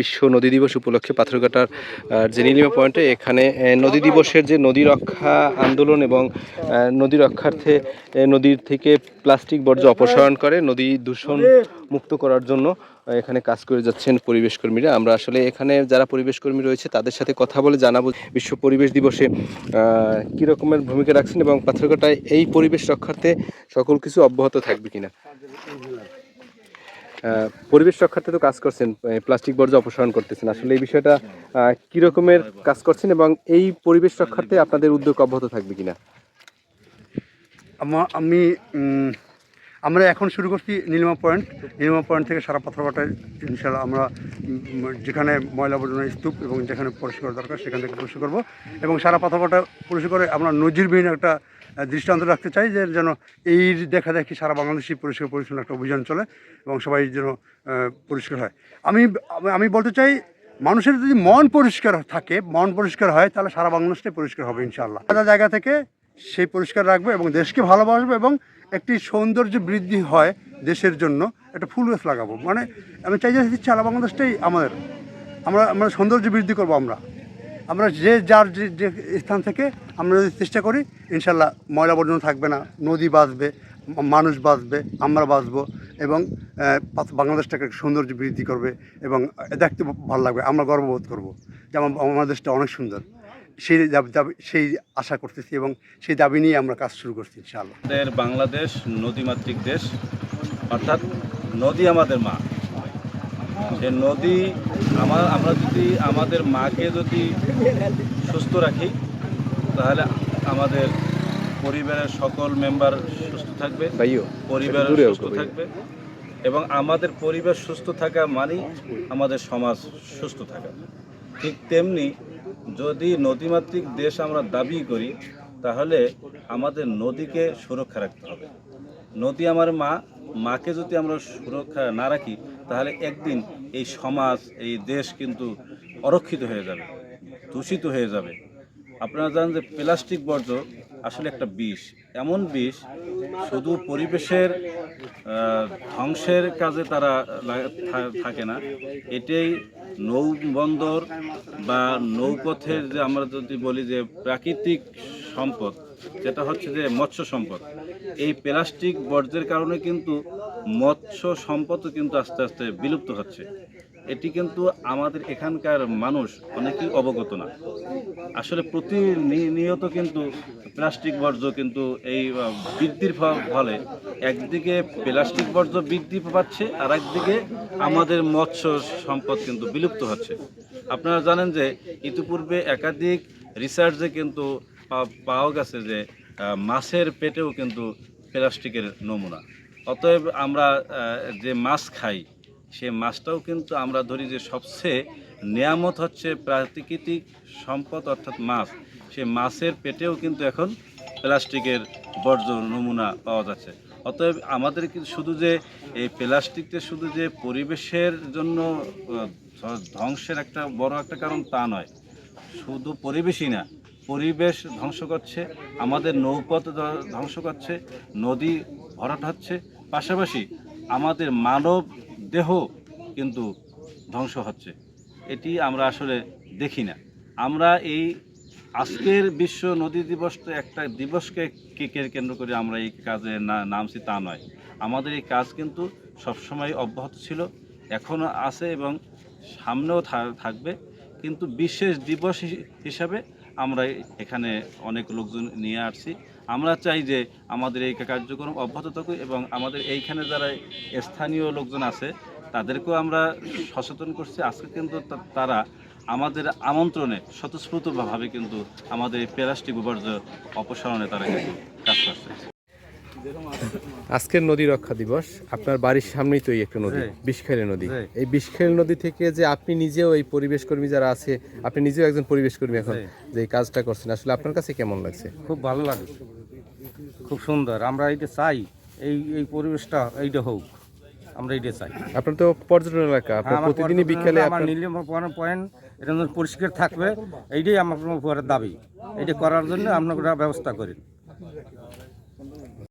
বিশ্ব নদী দিবস উপলক্ষে পাথরঘাটার যে নীলিমা পয়েন্টে, এখানে নদী দিবসের যে নদী রক্ষা আন্দোলন এবং নদী রক্ষার্থে নদীর থেকে প্লাস্টিক বর্জ্য অপসারণ করে, নদী দূষণ মুক্ত করার জন্য এখানে কাজ করে যাচ্ছেন পরিবেশ কর্মীরা। আমরা আসলে এখানে যারা পরিবেশ কর্মী রয়েছে, তাদের সাথে কথা বলে জানাব বিশ্ব পরিবেশ দিবসে কি রকমের ভূমিকা রাখছেন এবং পাথরঘাটায় এই পরিবেশ রক্ষার্থে সকল কিছু অব্যাহত থাকবে কিনা। পরিবেশ রক্ষার্থে তো কাজ করছেন প্লাস্টিক বর্জ্য অপসারণ করতেছেন। আসলে এই বিষয়টা আহ, কি রকমের কাজ করছেন এবং এই পরিবেশ রক্ষার্থে আপনাদের উদ্যোগ অব্যাহত থাকবে কিনা? আমা- আমি আমরা এখন শুরু করছি নীলিমা পয়েন্ট। নীলিমা পয়েন্ট থেকে সারা পাথরঘাটায় ইনশাল্লাহ আমরা যেখানে ময়লা আবর্জনা স্তূপ এবং যেখানে পরিষ্কার দরকার সেখান থেকে পরিষ্কার করব। এবং সারা পাথরঘাটা পরিষ্কার করে আমরা নজিরবিহীন একটা দৃষ্টান্ত রাখতে চাই যে যেন এই দেখা দেখি সারা বাংলাদেশি পরিষ্কার পরিচ্ছন্ন একটা অভিযান চলে এবং সবাই যেন পরিষ্কার হয়। আমি, আমি- বলতে চাই মানুষের যদি মন পরিষ্কার থাকে, মন পরিষ্কার হয়, তাহলে সারা বাংলাদেশটাই পরিষ্কার হবে ইনশাআল্লাহ। আলাদা জায়গা থেকে সেই পরিষ্কার রাখবে এবং দেশকে ভালোবাসবে এবং একটি সৌন্দর্য বৃদ্ধি হয় দেশের জন্য, একটা ফুল গাছ লাগাবো। মানে আমি চাই যে সারা বাংলাদেশটাই আমাদের। আমরা আমরা সৌন্দর্য বৃদ্ধি করব আমরা। আমরা যে যার যে স্থান থেকে আমরা যদি চেষ্টা করি, ইনশাল্লাহ ময়লা আবর্জনা থাকবে না, নদী বাঁচবে মানুষ বাঁচবে, আমরা বাঁচবো এবং বাংলাদেশটাকে সৌন্দর্য বৃদ্ধি করবে এবং দেখতে ভালো লাগবে। আমরা গর্ববোধ করব যে আমার আমার দেশটা অনেক সুন্দর। সেই দাবি- সেই আশা করতেছি এবং সেই দাবি নিয়ে আমরা কাজ শুরু করছি, ইনশাআল্লাহ। বাংলাদেশ নদীমাতৃক দেশ, অর্থাৎ নদী আমাদের মা। সে নদী আমার আমরা যদি আমাদের মাকে যদি সুস্থ রাখি তাহলে আমাদের পরিবারের সকল মেম্বার সুস্থ থাকবে পরিবার সুস্থ থাকবে এবং আমাদের পরিবার সুস্থ থাকা মানেই আমাদের সমাজ সুস্থ থাকা। ঠিক তেমনি যদি নদীমাতৃক দেশ আমরা দাবি করি তাহলে আমাদের নদীকে সুরক্ষা রাখতে হবে। নদী আমার মা মাকে যদি আমরা সুরক্ষা না রাখি, তাহলে একদিন এই সমাজ, এই দেশ কিন্তু অরক্ষিত হয়ে যাবে, দূষিত হয়ে যাবে। আপনারা জানেন যে প্লাস্টিক বর্জ্য আসলে একটা বিষ। এমন বিষ শুধু পরিবেশের ধ্বংসের কাজে তারা থাকে না। এটাই নৌবন্দর বা নৌপথের যে আমরা যদি বলি যে প্রাকৃতিক সম্পদ যেটা হচ্ছে যে মৎস্য সম্পদ। এই প্লাস্টিক বর্জ্যের কারণে কিন্তু মৎস্য সম্পদও কিন্তু আস্তে আস্তে বিলুপ্ত হচ্ছে। এটি কিন্তু আমাদের এখানকার মানুষ অনেকেই অবগত না। আসলে প্রতিনিয়ত কিন্তু প্লাস্টিক বর্জ্য কিন্তু এই বৃদ্ধির ফলে একদিকে প্লাস্টিক বর্জ্য বৃদ্ধি পাচ্ছে আর একদিকে আমাদের মৎস্য সম্পদ কিন্তু বিলুপ্ত হচ্ছে। আপনারা জানেন যে ইতিপূর্বে একাধিক রিসার্চে কিন্তু পাওয়া গেছে যে মাছের পেটেও কিন্তু প্লাস্টিকের নমুনা। অতএব আমরা যে মাছ খাই, সে মাছটাও কিন্তু আমরা ধরি যে সবচেয়ে নিয়ামত হচ্ছে প্রাকৃতিক সম্পদ অর্থাৎ মাছ। সে মাছের পেটেও কিন্তু এখন প্লাস্টিকের বর্জ্য নমুনা পাওয়া যাচ্ছে। অতএব আমাদের কিন্তু শুধু যে এই প্লাস্টিকটা শুধু যে পরিবেশের জন্য ধ্বংসের একটা বড় একটা কারণ তা নয়। শুধু পরিবেশই না পরিবেশ ধ্বংস করছে, আমাদের নৌপথ ধ্ব- ধ্বংস করছে, নদী ভরাট হচ্ছে, পাশাপাশি আমাদের মানব দেহ কিন্তু ধ্বংস হচ্ছে। এটি আমরা আসলে দেখি না। আমরা এই আজকের বিশ্ব নদী দিবস তো একটা দিবসকে কে- কে- কেন্দ্র করে আমরা এই কাজে নামছি তা নয়। আমাদের এই কাজ কিন্তু সবসময় অব্যাহত ছিল, এখনও আছে এবং সামনেও থাকবে। কিন্তু বিশেষ দিবস হিসাবে আমরা এখানে অনেক লোকজন নিয়ে আসছি। আমরা চাই যে আমাদের এই কার্যক্রম অব্যাহত থাকুক এবং আমাদের এইখানে যারা স্থানীয় লোকজন আছে, তাদেরকেও আমরা সচেতন করছি। আজকে কিন্তু তারা আমাদের আমন্ত্রণে স্বতঃস্ফূর্তভাবে কিন্তু আমাদের এই প্লাস্টিক বর্জ্য অপসারণে তারা কিন্তু কাজ করছে। আজকের নদী রক্ষা দিবস আপনার বাড়ির সামনেই তো এই একটা নদী জি। বিষখালী নদী। এই বিষখালী নদী থেকে যে আপনি নিজেও এই পরিবেশ কর্মী যারা আছে আপনি নিজেও একজন পরিবেশ কর্মী এখন যে এই কাজটা করছেন আসলে আপনার কাছে কেমন লাগছে? খুব ভালো লাগে। খুব সুন্দর। আমরা এইটা চাই এই এই পরিবেশটা এইটা হোক আমরা এইটা চাই। আপনার তো পর্যটন এলাকা আপনার প্রতিদিনই পর্যটন বিকেলে আমার নীলিম পয়েন্ট এটা পরিষ্কার থাকবে এইটাই আমার দাবি। এটা করার জন্য আপনারা ব্যবস্থা করেন